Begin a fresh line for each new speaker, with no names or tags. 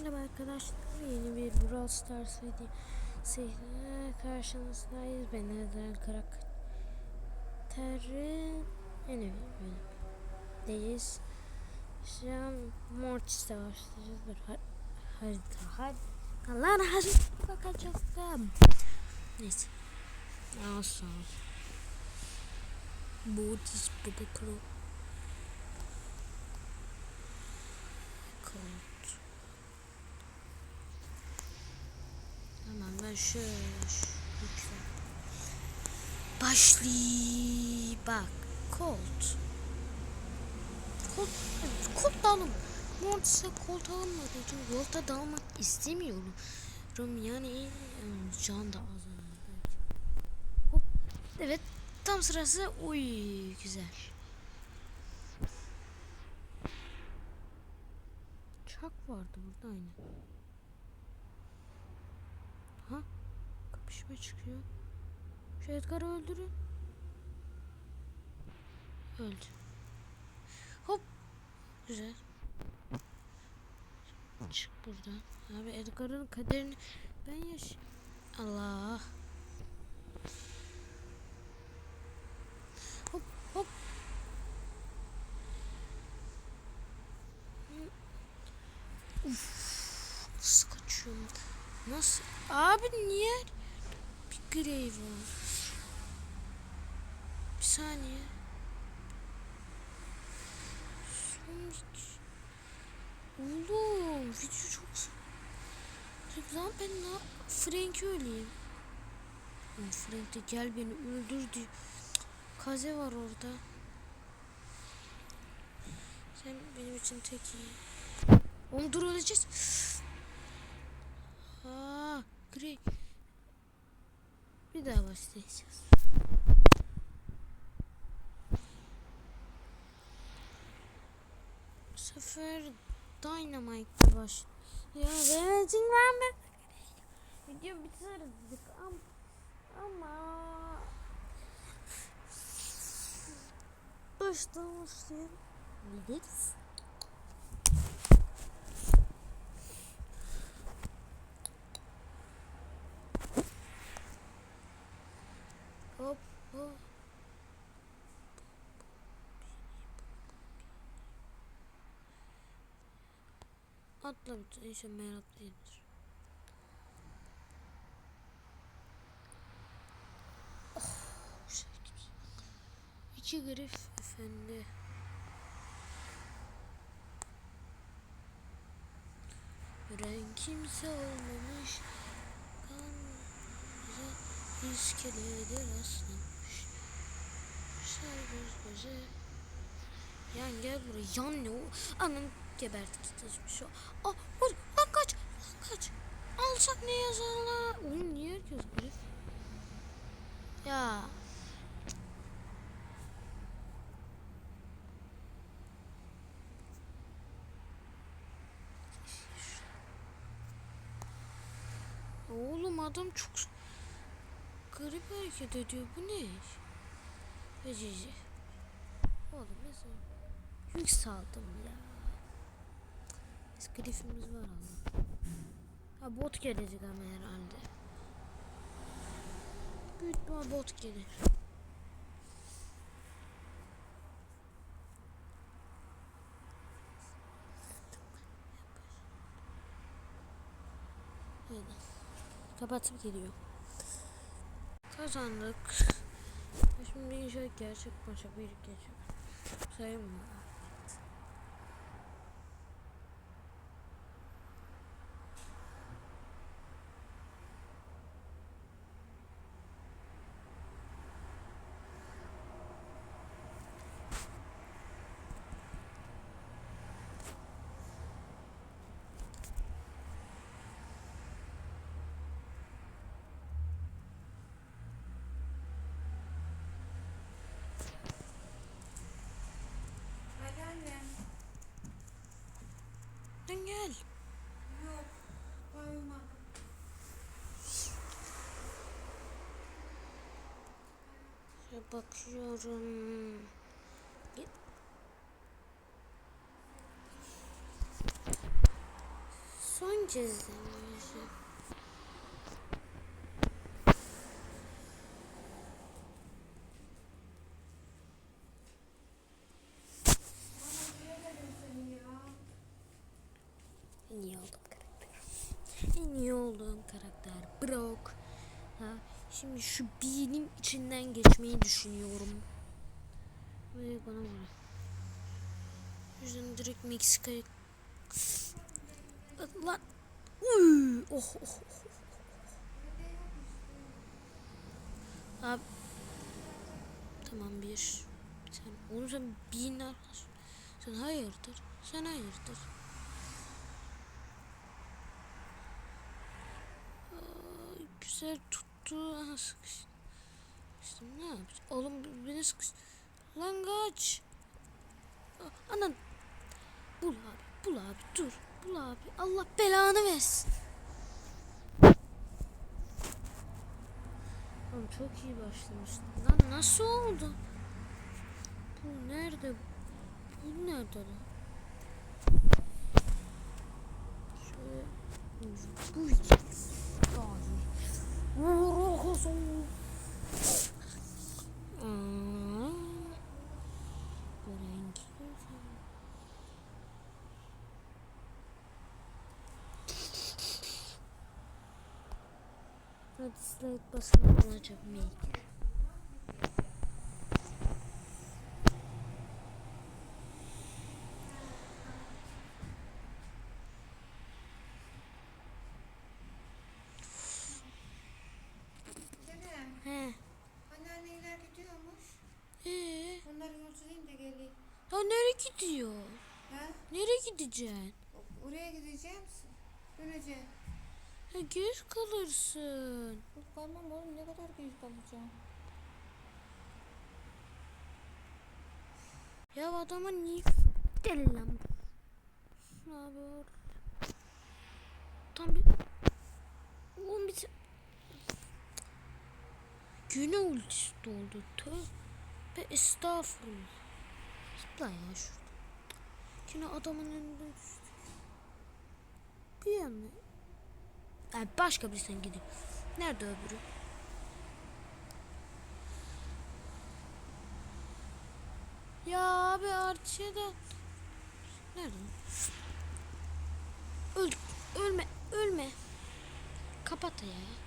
Merhaba arkadaşlar yeni bir Brawl Stars videosuyla karşınızdayız. Ben Erdem karakteri yeni bir bölümdeyiz. Şu an Mortis'te başlayacağız. Dur har harita har Allah harita bakacağım. Neyse. Olsun. Mortis Pro. Colt. Ben şöyle lütfen. Başlay bak Colt. Colt, Colt da alın. Mortis'e Colt alınmadı. Çünkü Colt'a da almak istemiyorum. Yani can da az. Hop. Evet tam sırası. Uy güzel. Çak vardı burada aynı. Ha? Kapışma çıkıyor. Şu Edgar'ı öldürün. Öldü. Hop. Güzel. Çık buradan. Abi Edgar'ın kaderini ben yaş. Allah. Hop hop. Uf, nasıl kaçıyorum? Nasıl? Abi niye? Grey var. Bir saniye. Sonic. Oğlum video çok Dur lan ben ne Frank'i öleyim. Frank de gel beni öldür diyor. Kaze var orada. Sen benim için tek iyi. Onu dur öleceğiz. Aa, Grey. Bir daha başlayacağız. Bu sefer Dynamite'da baş. Ya ben için verme. Video bitiririz dedik ama ama baştan başlayalım. Biliriz. Hop hop. Atla bütün inşallah merak değildir. Oh, şey. İki grif efendi. Gören kimse olmamış. Kan bize iskelede rastlamış. Güzel göz göze. Yan gel buraya. Yan ne o? Anam gebertik geçmiş o. Aa, vur. Lan kaç. Lan kaç. Alsak ne yazarlar? Oğlum niye herkes grif? Ya. Oğlum adam çok garip hareket ediyor. Bu ne? Vecici. Oğlum mesela yük saldım ya. Biz var ama. Ha bot gelecek ama herhalde. Büyük bir bot gelir. Öyle. Kapatıp geliyor. Kazandık. Şimdi inşallah gerçek maça bir geçiyor. Sayın mı?
Hadi annem.
Lan gel.
Yok. Koymadım.
Ya bakıyorum. Son Çizdim. Şimdi şu B'nin içinden geçmeyi düşünüyorum. Ve bana vur. O yüzden direkt Meksika'ya... Lan! Uy! Oh, oh, oh. Abi. Tamam bir. Sen, oğlum sen B'nin. Sen hayırdır? Sen hayırdır? Aa, güzel tuttu. Aha sıkıştı. İşte ne yapacağım? Oğlum beni sıkıştı. Lan kaç. Aa, Anan. Bul abi. Bul abi. Dur. Bul abi. Allah belanı versin. Oğlum çok iyi başlamıştı. Lan nasıl oldu? Bu nerede? Bu nerede lan? Şöyle. Bu iki. Daha.
커서
음,
노래인 like
what's the knowledge
of
me. Gideceksin?
Oraya gideceğim. Döneceğim.
Ha geç kalırsın.
Yok kalmam oğlum ne kadar geç kalacağım.
Ya adama niye deli lan? Ne haber? Tam bir... Oğlum bir... Güne ultisi doldu. Tövbe estağfurullah. Zıpla ya şurada. Yine adamın önünden düştü. Bir yana. Yani başka birisinden gidiyor. Nerede öbürü? Ya abi da... Nerede? Öl, ölme, ölme. Kapat ya.